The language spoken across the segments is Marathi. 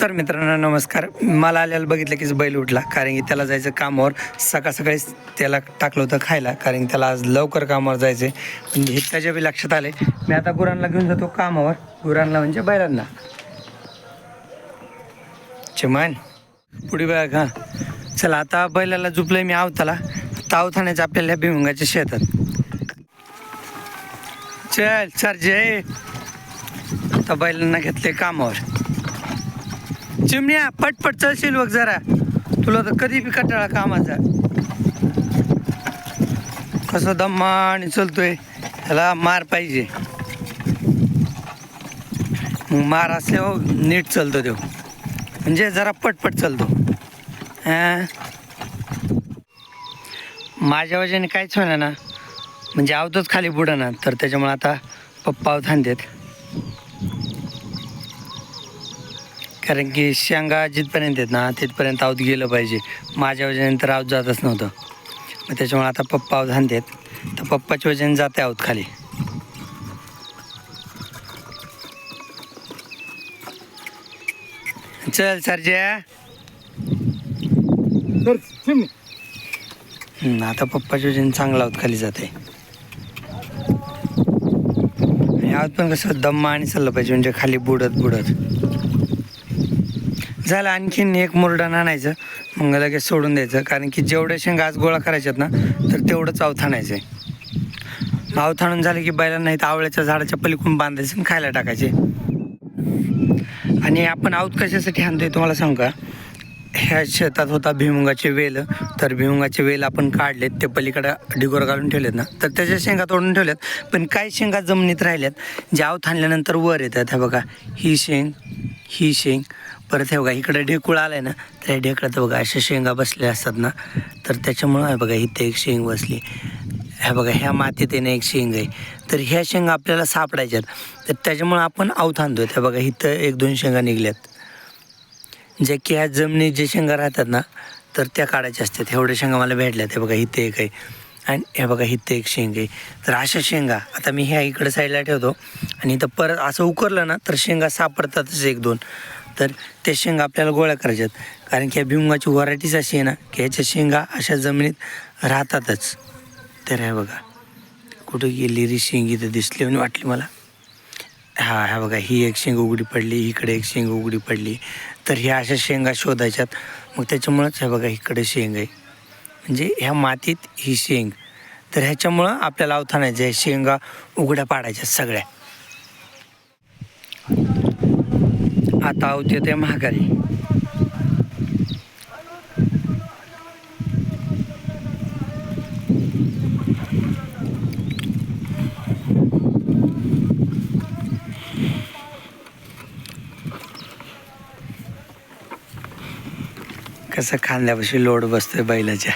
तर मित्रांनो नमस्कार. मला आल्याला बघितलं की बैल उठला कारण की त्याला जायचं कामावर. सकाळ सकाळीच त्याला टाकलं होतं खायला कारण की त्याला आज लवकर कामावर जायचं म्हणजे हे त्याच्या बी लक्षात आले मी आता गुरांना घेऊन जातो कामावर. गुरांना म्हणजे बैलांना. चिमान पुढे बघ हां चला आता बैलाला झुपलंय मी आवताला. ताव आपल्याला ह्या शेतात. चल सर जय. आता बैलांना घेतले कामावर. चिमण्या पटपट चलशील बघ जरा. तुला तर कधी बी कटाळा कामाचा कसं दम्मा आणि चलतोय त्याला मार पाहिजे. मग मार असल्यावर नीट चालतो देऊ म्हणजे जरा पटपट चालतो. माझ्या वजाने काहीच होणार ना. म्हणजे आवतोच खाली बुडं ना तर त्याच्यामुळे आता पप्पा थांबतात कारण की शेंगा जिथपर्यंत आहेत ना तिथपर्यंत आवत गेलं पाहिजे. माझ्या वजनानंतर आवत जातच नव्हतं. मग त्याच्यामुळे आता पप्पा आवत हाणतात. तर पप्पाच्या वजन जाते आवत खाली. चल सरज्या आता पप्पाच्या वजन चांगलं आवत खाली जाते आवत पण कसं दम्मा आणि चाललं पाहिजे म्हणजे खाली बुडत बुडत झालं आणखीन एक मुरडण आणायचं मग लगेच सोडून द्यायचं. कारण की जेवढे शेंगा आज गोळा करायच्यात ना तर तेवढंच अवथाणायचं आहे. अवथाणून झालं की बैलांना इथं आवळ्याच्या झाडाच्या पलीकडून बांधायचं आणि खायला टाकायचे. आणि आपण आऊत कशासाठी आणतोय तुम्हाला सांगू का? ह्या शेतात होता भिमुंगाचे वेल. तर भिमुंगाचे वेल आपण काढलेत ते पलीकडं ढिगोर घालून ठेवलेत ना. तर त्याच्या शेंगा तोडून ठेवल्यात पण काही शेंगा जमिनीत राहिल्यात ज्या आवत आणल्यानंतर वर येतात. ह्या बघा ही शेंग ही शेंग. परत हे बघा इकडे ढेकुळ आहे ना तर या ढेकळात बघा अशा शेंगा बसल्या असतात ना. तर त्याच्यामुळं आहे बघा इथे एक शेंग बसली. ह्या बघा ह्या मातीत येणं एक शेंग आहे. तर ह्या शेंगा आपल्याला सापडायच्यात. तर त्याच्यामुळं आपण आवत त्या बघा इथं एक दोन शेंगा निघल्यात. जे की ह्या जमिनीत जे शेंगा राहतात ना तर त्या काढायच्या असतात. एवढ्या शेंगा मला भेटल्या ते बघा इथे एक आहे. आणि हे बघा इथे एक शेंग. आहे तर अशा शेंगा आता मी ह्या इकडं साईडला ठेवतो. आणि इथं परत असं उकरलं ना तर शेंगा सापडतातच एक दोन. तर ते शेंगा आपल्याला गोळ्या करायच्यात. कारण की ह्या भिमुगाची व्हरायटीच अशी आहे ना की ह्याच्या शेंगा अशा जमिनीत राहतातच. तर हे बघा कुठं गेली री शेंग इथं दिसली आणि वाटली मला. हा ह्या बघा ही एक शेंग उघडी पडली इकडे एक शेंग उघडी पडली. तर ह्या अशा शेंगा शोधायच्यात. मग त्याच्यामुळंच ह्या बघा इकडे शेंग आहे. म्हणजे ह्या मातीत ही शेंग. तर ह्याच्यामुळं आपल्याला अवथानायचं आहे शेंगा उघड्या पाडायच्या सगळ्या. आता आवते ते महागारी कसं खांद्यापाशी लोड बसतोय बैलाच्या.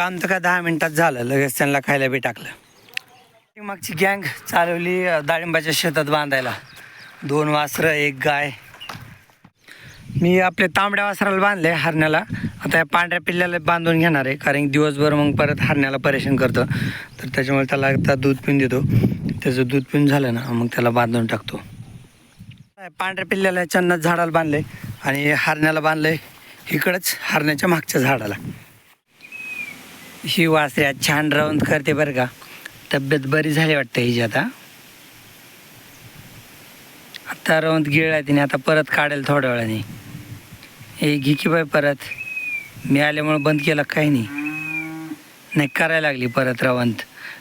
काम तर काय दहा मिनटात झालं लगेच त्यांना खायला बी टाकलं. मागची गँग चालवली डाळिंबाच्या शेतात बांधायला. दोन वासरं एक गाय. मी आपले तांबड्या वासराला बांधले हरण्याला. आता या पांढऱ्या पिल्ल्याला बांधून घेणार आहे कारण दिवसभर मग परत हरण्याला परेशान करतं. तर त्याच्यामुळे त्याला आता दूध पिऊन देतो. त्याचं दूध पिऊन झालं ना मग त्याला बांधून टाकतो. पांढऱ्या पिल्ल्याला चन्नात झाडाला बांधले आणि हरण्याला बांधले. इकडंच हरण्याच्या मागच्या झाडाला. ही वासऱ्या आज छान रवंत करते बरं का. तब्येत बरी झाली वाटतं हिची आता. आता रवंत गिळला तिने आता परत काढेल थोड्या वेळाने. हे घे की बाय परत. मी आल्यामुळं बंद केलं काही नाही. नाही करायला लागली परत रवंत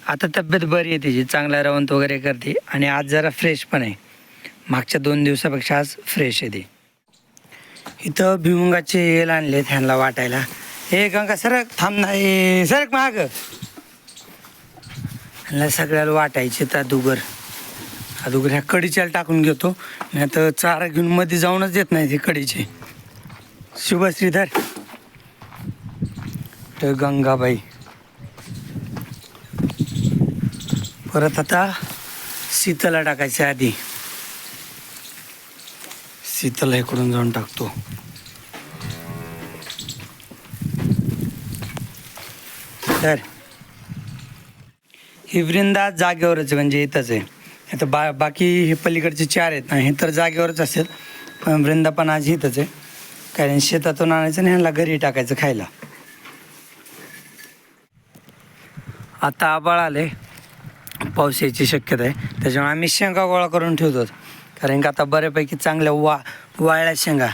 आता तब्येत बरी आहे तिची चांगला रवंत वगैरे करते आणि आज जरा फ्रेश पण आहे. मागच्या दोन दिवसापेक्षा आज फ्रेश आहे ती. इथं भिमुंगाचे येल आणले ह्यांना वाटायला. हे गंगा सरक थांब नाही सरक माग. सगळ्याला वाटायचे त्या दुगर. दुगर ह्या कडीच्याला टाकून घेतो. नाही तर चारा घेऊन मध्ये जाऊनच देत नाही ते कडीचे. शुभश्रीधर. तर गंगाबाई. परत आता शीतला टाकायच्या आधी. शीतला इकडून जाऊन टाकतो. तर ही वृंदा जागेवरच आहे, म्हणजे इथंच आहे. आता बा बाकी हे पलीकडचे चार आहेत ना हे तर जागेवरच असेल पण वृंदा पण आज इथंच आहे. कारण शेतातून आणायचं आणि ह्यांना घरी टाकायचं खायला. आता आबाळ आले पाऊस यायची शक्यता आहे. त्याच्यामुळे आम्ही शेंगा गोळा करून ठेवतो. कारण की आता बऱ्यापैकी चांगल्या वा वाळल्या शेंगा.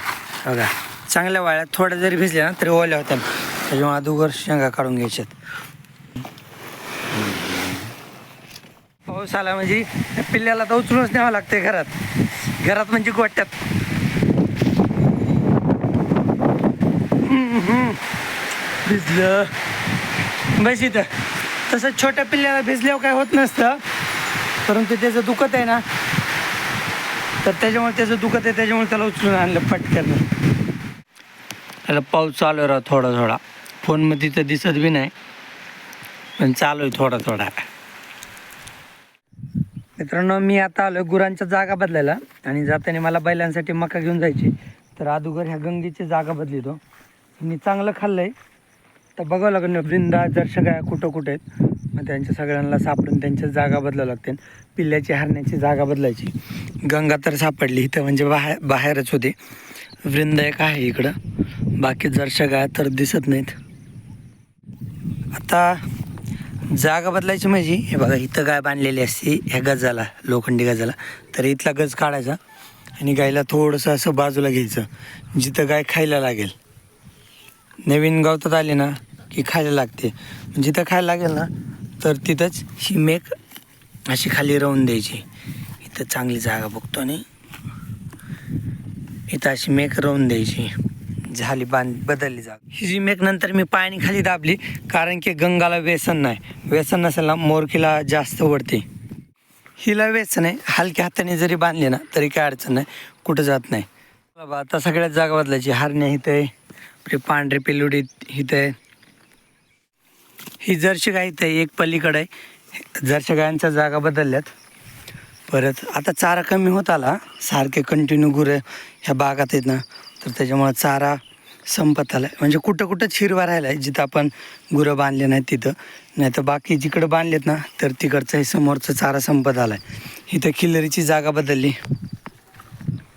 बघा चांगल्या वाळ्या थोड्या जरी भिजल्या ना तरी ओल्या होत्या. त्याच्यामुळे अगोदर शेंगा काढून घ्यायच्यात. पाऊस आला म्हणजे पिल्ल्याला तर उचलूनच न्यावं लागते घरात. घरात म्हणजे गोट्यात भिजलं. बस इथं. तसं छोट्या पिल्ल्याला भिजल्यावर काय होत नसतं. परंतु त्याचं दुखत आहे ना. तर त्याच्यामुळे त्याचं दुखत आहे त्याच्यामुळे त्याला उचलून आणलं पटकन. त्याला पाऊस चालू राहा थोडा थोडा. फोनमध्ये तर दिसत बी नाही पण चालू आहे थोडा थोडा. मित्रांनो मी आता आलो गुरांच्या जागा बदलायला आणि जाताना मला बैलांसाठी मका घेऊन जायची तर अदुगर ह्या गंगेची जागा बदलितो. मी चांगलं खाल्लं आहे तर बघावं लागेल ना वृंदा जर्शा गाया कुठं कुठं आहेत. मग त्यांच्या सगळ्यांना सापडून त्यांच्या जागा बदलावं लागते पिल्ल्याची हरण्याची जागा बदलायची. गंगा तर सापडली इथं म्हणजे बाहेर बाहेरच होती. वृंदा एक आहे इकडं. बाकी जर्शा गाया तर दिसत नाहीत. आता जागा बदलायची माझी हे बघा इथं गाय बांधलेली असते ह्या गजाला लोखंडी गजाला. तर इथला गज काढायचा आणि गायला थोडंसं असं बाजूला घ्यायचं जिथं गाय खायला लागेल. नवीन गवतात आले ना की खायला लागते. जिथं खायला लागेल ना तर तिथंच ही मेक अशी खाली राहून द्यायची. इथं चांगली जागा बघतो आणि इथं अशी मेक राहून द्यायची. झाली बांध बदलली जा ही नंतर मी पायाने खाली दाबली कारण की गंगाला व्यसन नाही. व्यसन नसेल मोरखीला जास्त वडते. हिला व्यसन आहे हलक्या हाताने जरी बांधली ना तरी काय अडचण नाही कुठं जात नाही. बाबा आता सगळ्यात जागा बदलायची. हरण्या इथं आहे आपली पांढरी पिलुडी इथं आहे. ही जर्शी गाय इथं आहे एक पलीकडे आहे. जर्शी गायांच्या जागा बदलल्यात. परत आता चारा कमी होत आला सारखे कंटिन्यू गुरं ह्या बागात आहेत ना तर त्याच्यामुळं चारा संपत आला आहे म्हणजे कुठं कुठं हिरवा राहिला आहे जिथं आपण गुरं बांधले नाहीत तिथं. नाही तर बाकी जिकडं बांधलेत ना तर तिकडचं हे समोरचं चारा संपत आला आहे इथं खिल्लरीची जागा बदलली.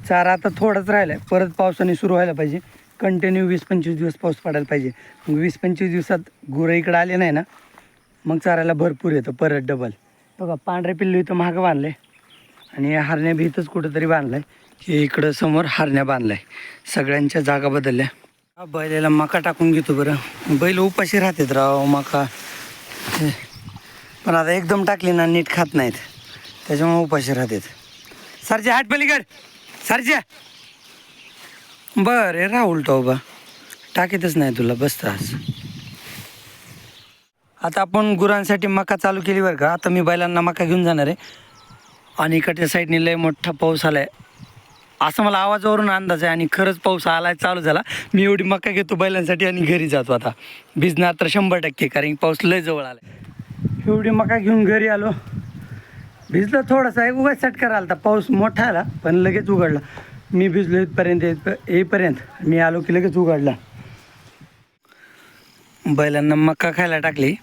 चारा आता थोडाच राहिला आहे परत पावसाने सुरू व्हायला पाहिजे. कंटिन्यू वीस पंचवीस दिवस पाऊस पडायला पाहिजे. मग वीस पंचवीस दिवसात गुरं इकडं आले नाही ना मग चारायला भरपूर येतं. परत डबल बघा पांढरे पिल्लू इथं महाग बांधले. आणि या हरण्या भीतच कुठंतरी बांधलाय. हे इकडं समोर हरण्या बांधलाय. सगळ्यांच्या जागा बदलल्या. हा, बैलाला मका टाकून घेतो बरं. बैल उपाशी राहतात राव मका. पण आता एकदम टाकली ना नीट खात नाहीत. त्याच्यामुळे उपाशी राहतात. सरच्या हाट पलीकड. सरच्या बर रे राहुल टोबा टाकीतच नाही तुला बसतास आता आपण गुरांसाठी मका चालू केली बरं का? आता मी बैलांना मका घेऊन जाणार आहे. आणि इकडच्या साईडने लय मोठा पाऊस आलाय. असं मला आवाजावरून अंदाज आहे आणि खरंच पाऊस आलाय चालू झाला. मी एवढी मका घेतो बैलांसाठी आणि घरी जातो आता. भिजणार तर शंभर टक्के कारण पाऊस लय जवळ आला एवढी मका घेऊन घरी आलो. भिजलं थोडासा एक उगाच सटकार आला पाऊस मोठा आला पण लगेच उघडला. मी भिजलो इथपर्यंत येईपर्यंत. मी आलो की लगेच उघडला. बैलांना मका खायला टाकली.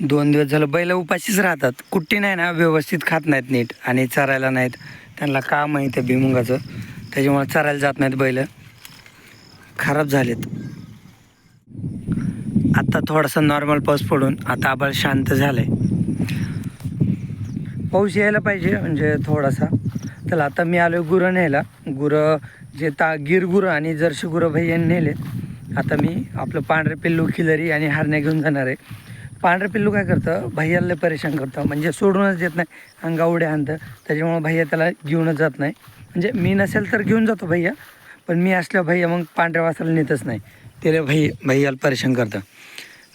दोन दिवस झालं बैल उपाशीच राहतात. कुट्टी नाही ना व्यवस्थित खात नाहीत नीट आणि चरायला नाहीत. त्यांना काम आहे त्या भिमुंगाचं. त्याच्यामुळे चरायला जात नाहीत बैल. खराब झालेत. आत्ता थोडासा नॉर्मल पाऊस पडून आता आबाळ शांत झालंय. पाऊस यायला पाहिजे म्हणजे थोडासा. चला आता मी आलो गुरं न्यायला. गुरं जे ता गिरगुरं आणि जर्शी गुरं भैयाने नेले. आता मी आपलं पांढरे पिल्लू खिलरी आणि हरण्या घेऊन जाणार आहे. पांढरे पिल्लू काय करतं? भैयाला लय परेशान करतं. म्हणजे सोडूनच देत नाही. अंगा उड्या आणतं. त्याच्यामुळं भैया त्याला घेऊनच जात नाही. म्हणजे मी नसेल तर घेऊन जातो भैया. पण मी असल्यावर भैया मग पांढऱ्या वासाला नेतच नाही. त्याला भै भैयाला परेशान करतं.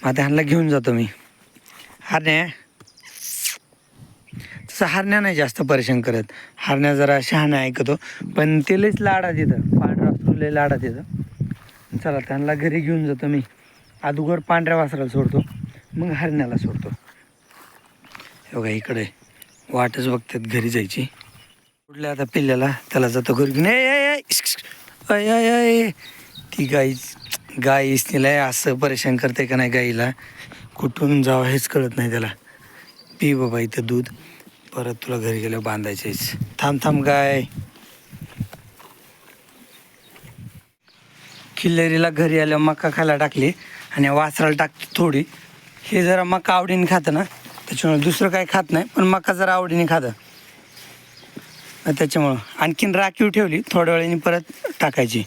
मग आता ह्यांना घेऊन जातो मी. हरण्या. तसं हरण्या नाही जास्त परेशान करत. हरण्या जरा शहाण्या ऐकतो. पण ते लईच लाडा तिथं पांढरा असतो लय लाडा तिथं चला त्यांना घरी घेऊन जातो मी. अगोदर पांढऱ्या वासराला सोडतो. मग हरण्याला सोडतो. हे बघा इकडे वाटच बघतात घरी जायची. कुठल्या आता पिल्ल्याला? त्याला जातो घरी घेऊन. अय ती गाईच गाईच तिला असं परेशान करते का नाही गाईला? कुठून जावं हेच कळत नाही त्याला. पी बाबा इथं दूध. परत तुला घरी गेल्यावर बांधायचेच थांब थांब गाय. खिल्लेरीला घरी आल्यावर मका खायला टाकली आणि वासराला टाकते थोडी. हे जरा मका आवडीने खातं ना. त्याच्यामुळे दुसरं काही खात नाही पण मका जरा आवडीने खातं. त्याच्यामुळं आणखीन राखीव ठेवली थोड्या वेळाने परत टाकायची.